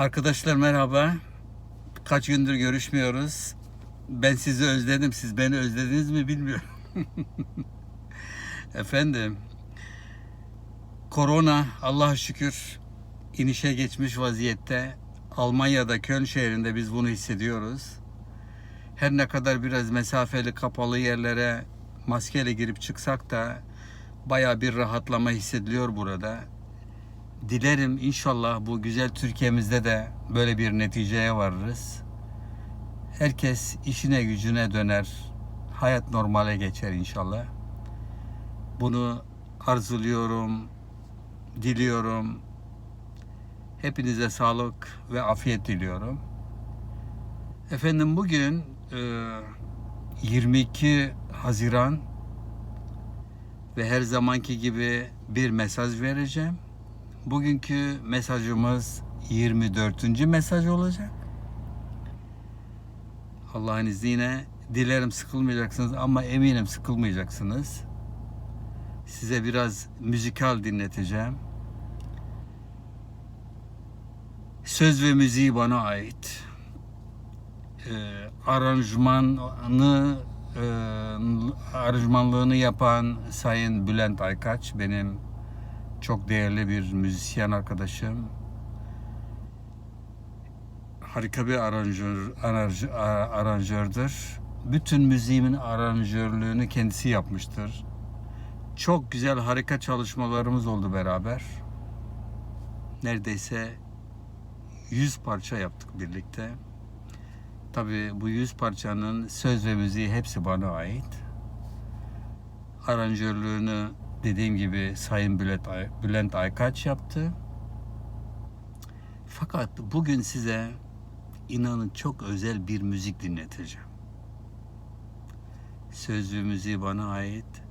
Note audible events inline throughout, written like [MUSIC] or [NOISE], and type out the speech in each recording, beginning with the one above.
Arkadaşlar merhaba. Kaç gündür görüşmüyoruz. Ben sizi özledim. Siz beni özlediniz mi bilmiyorum. [LAUGHS] Efendim. Korona Allah'a şükür inişe geçmiş vaziyette. Almanya'da Köln şehrinde biz bunu hissediyoruz. Her ne kadar biraz mesafeli kapalı yerlere maskeyle girip çıksak da baya bir rahatlama hissediliyor burada. Dilerim inşallah bu güzel Türkiye'mizde de böyle bir neticeye varırız. Herkes işine gücüne döner. Hayat normale geçer inşallah. Bunu arzuluyorum, diliyorum. Hepinize sağlık ve afiyet diliyorum. Efendim bugün e, 22 Haziran ve her zamanki gibi bir mesaj vereceğim. Bugünkü mesajımız 24. mesaj olacak. Allah'ın izniyle dilerim sıkılmayacaksınız ama eminim sıkılmayacaksınız. Size biraz müzikal dinleteceğim. Söz ve müziği bana ait. Ee, aranjmanı e, aranjmanlığını yapan Sayın Bülent Aykaç benim çok değerli bir müzisyen arkadaşım. Harika bir aranjör, aranj, a- aranjördür. Bütün müziğimin aranjörlüğünü kendisi yapmıştır. Çok güzel harika çalışmalarımız oldu beraber. Neredeyse 100 parça yaptık birlikte. Tabii bu 100 parçanın söz ve müziği hepsi bana ait. Aranjörlüğünü dediğim gibi Sayın Bülent, Ay- Bülent Aykaç yaptı. Fakat bugün size inanın çok özel bir müzik dinleteceğim. Söz ve müziği bana ait.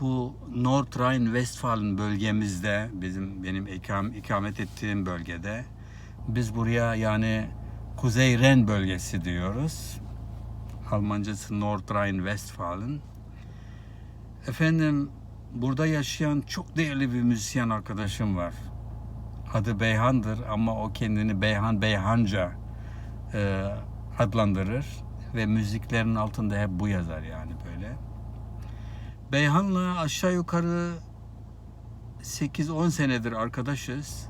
Bu North Rhine-Westfalen bölgemizde, bizim benim ikam, ikamet ettiğim bölgede, biz buraya yani Kuzey Ren bölgesi diyoruz. Almancası North Rhine-Westfalen. Efendim burada yaşayan çok değerli bir müzisyen arkadaşım var. Adı Beyhan'dır ama o kendini Beyhan Beyhanca e, adlandırır ve müziklerin altında hep bu yazar yani böyle. Beyhan'la aşağı yukarı 8-10 senedir arkadaşız.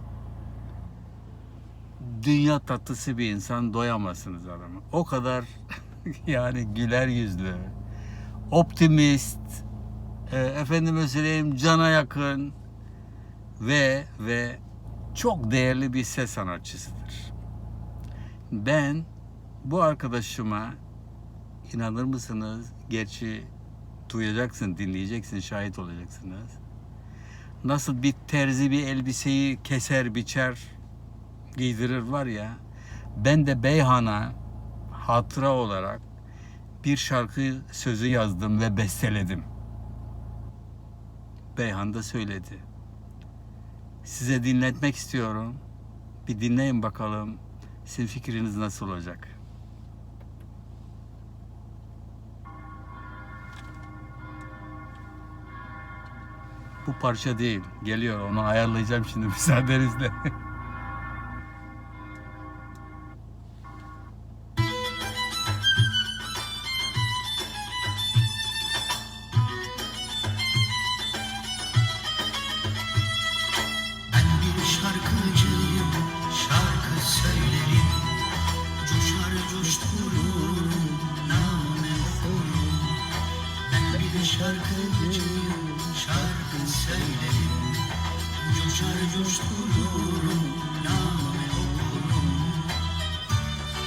Dünya tatlısı bir insan doyamazsınız adamı. O kadar [LAUGHS] yani güler yüzlü, optimist, e, efendime söyleyeyim cana yakın ve ve çok değerli bir ses sanatçısıdır. Ben bu arkadaşıma inanır mısınız? Gerçi duyacaksın, dinleyeceksin, şahit olacaksınız. Nasıl bir terzi bir elbiseyi keser, biçer, giydirir var ya. Ben de Beyhan'a hatıra olarak bir şarkı sözü yazdım ve besteledim. Beyhan da söyledi. Size dinletmek istiyorum. Bir dinleyin bakalım. Sizin fikriniz nasıl olacak? Bu parça değil. Geliyor. Onu ayarlayacağım şimdi [LAUGHS] müsaadenizle.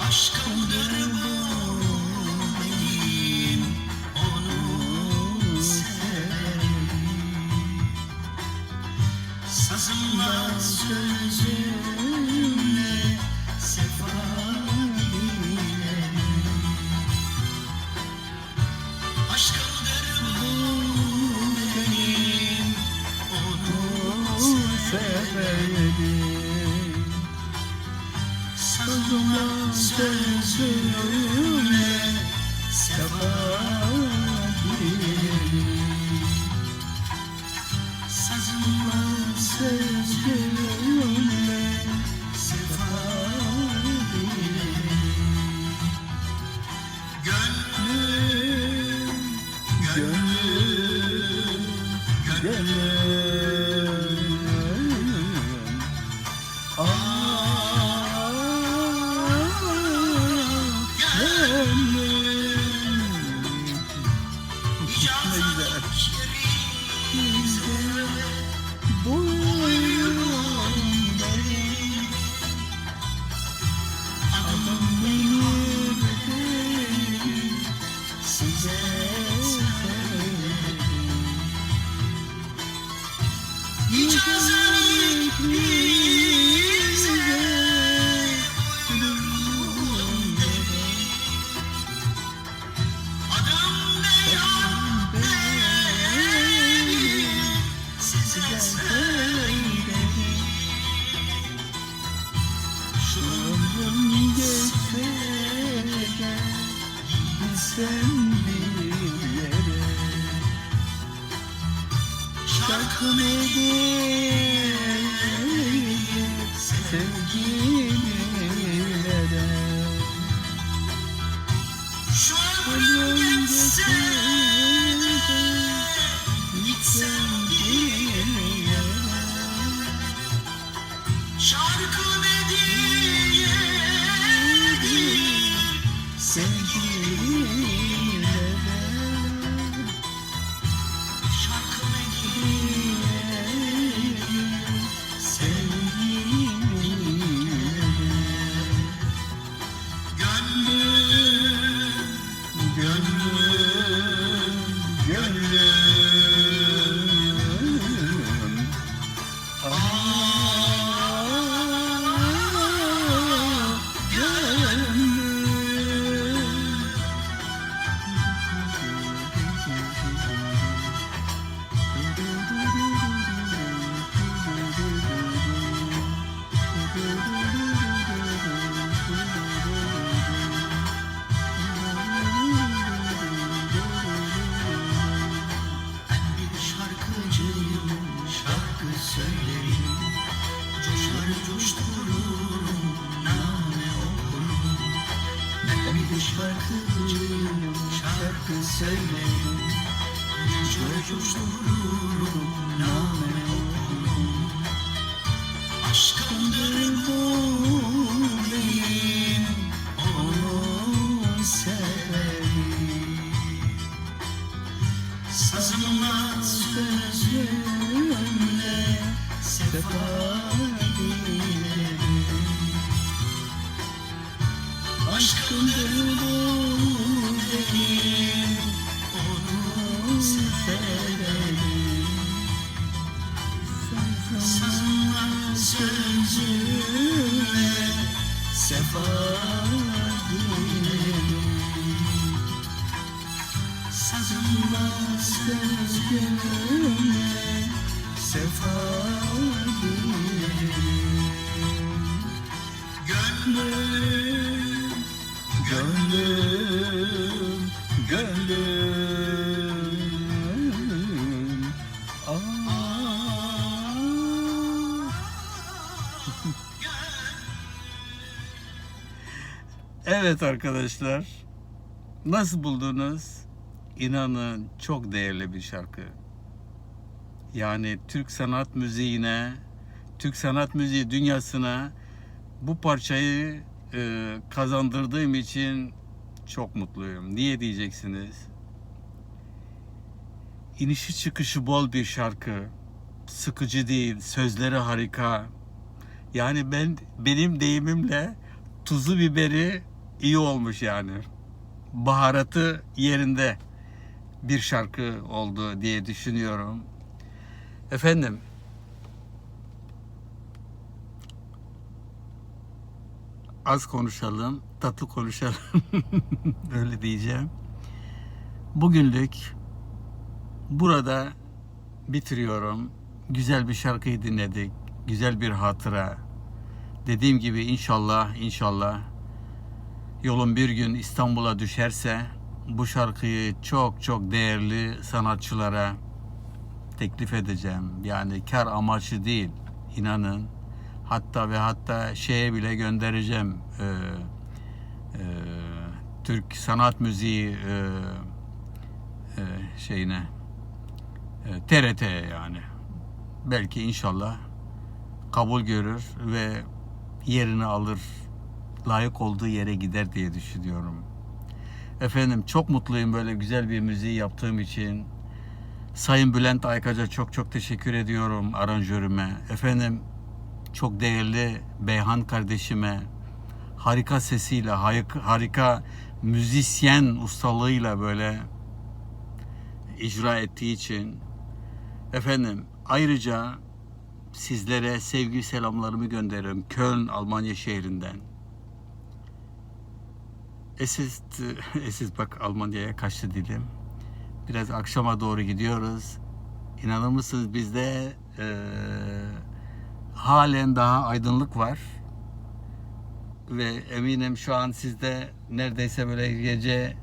Aşkımdır bu benim, onu severim Sazımla sözümle sefa dilerim Aşkımdır bu benim onu severim Aklına sözüne sefa Sazımla sözüne sefa Gönlüm, gönlüm আছে şarkıcıyım, şarkı söylerim. Coşar coştururum, name okurum. Ben bir şarkıcıyım, şarkı söylerim. Coşar coştururum, name okurum. Aşkımdır bu sefa dilerim Aşkımdır bu benim onu severim Sazımla sözümle sefa dilerim Sazımla sözümle sefa Evet arkadaşlar. Nasıl buldunuz? İnanın çok değerli bir şarkı. Yani Türk sanat müziğine, Türk sanat müziği dünyasına bu parçayı e, kazandırdığım için çok mutluyum. Niye diyeceksiniz? İnişi çıkışı bol bir şarkı. Sıkıcı değil, sözleri harika. Yani ben benim deyimimle tuzu biberi iyi olmuş yani. Baharatı yerinde bir şarkı oldu diye düşünüyorum. Efendim az konuşalım, tatlı konuşalım. [LAUGHS] Öyle diyeceğim. Bugünlük burada bitiriyorum. Güzel bir şarkıyı dinledik. Güzel bir hatıra. Dediğim gibi inşallah inşallah yolun bir gün İstanbul'a düşerse bu şarkıyı çok çok değerli sanatçılara teklif edeceğim. Yani kar amaçlı değil. inanın. Hatta ve hatta şeye bile göndereceğim. Ee, e, Türk sanat müziği e, e, şeyine e, TRT yani. Belki inşallah kabul görür ve yerini alır. Layık olduğu yere gider diye düşünüyorum. Efendim çok mutluyum böyle güzel bir müziği yaptığım için. Sayın Bülent Aykaca çok çok teşekkür ediyorum aranjörüme. Efendim çok değerli Beyhan kardeşime harika sesiyle, harika, müzisyen ustalığıyla böyle icra ettiği için efendim ayrıca sizlere sevgi selamlarımı gönderiyorum. Köln, Almanya şehrinden. Es ist, es ist bak Almanya'ya kaçtı dilim. Biraz akşama doğru gidiyoruz. İnanır mısınız bizde eee, halen daha aydınlık var. Ve eminim şu an sizde neredeyse böyle gece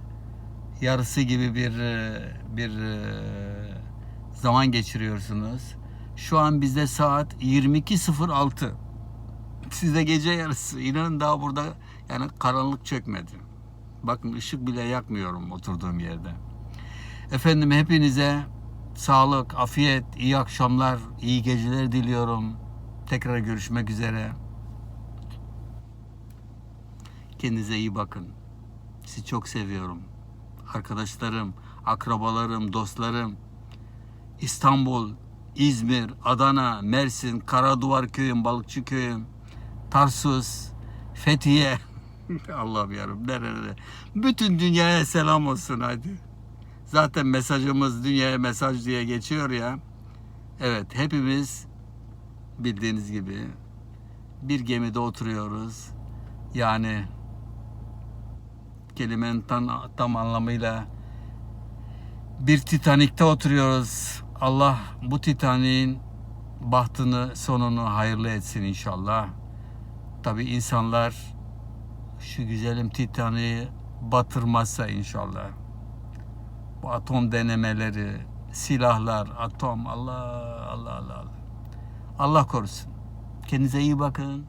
yarısı gibi bir eee, bir eee, zaman geçiriyorsunuz. Şu an bizde saat 22.06. Sizde gece yarısı. İnanın daha burada yani karanlık çökmedi. Bakın ışık bile yakmıyorum oturduğum yerde. Efendim hepinize sağlık, afiyet, iyi akşamlar, iyi geceler diliyorum. Tekrar görüşmek üzere. Kendinize iyi bakın. Sizi çok seviyorum. Arkadaşlarım, akrabalarım, dostlarım. İstanbul, İzmir, Adana, Mersin, Karaduvar köyüm, Balıkçı köyüm, Tarsus, Fethiye. [LAUGHS] Allah'ım yarım nerede? Bütün dünyaya selam olsun hadi. Zaten mesajımız dünyaya mesaj diye geçiyor ya. Evet hepimiz bildiğiniz gibi bir gemide oturuyoruz. Yani kelimenin tam, tam anlamıyla bir Titanik'te oturuyoruz. Allah bu Titanik'in bahtını sonunu hayırlı etsin inşallah. Tabi insanlar şu güzelim Titanik'i batırmazsa inşallah. Bu atom denemeleri, silahlar, atom Allah Allah Allah. Allah korusun. Kendinize iyi bakın.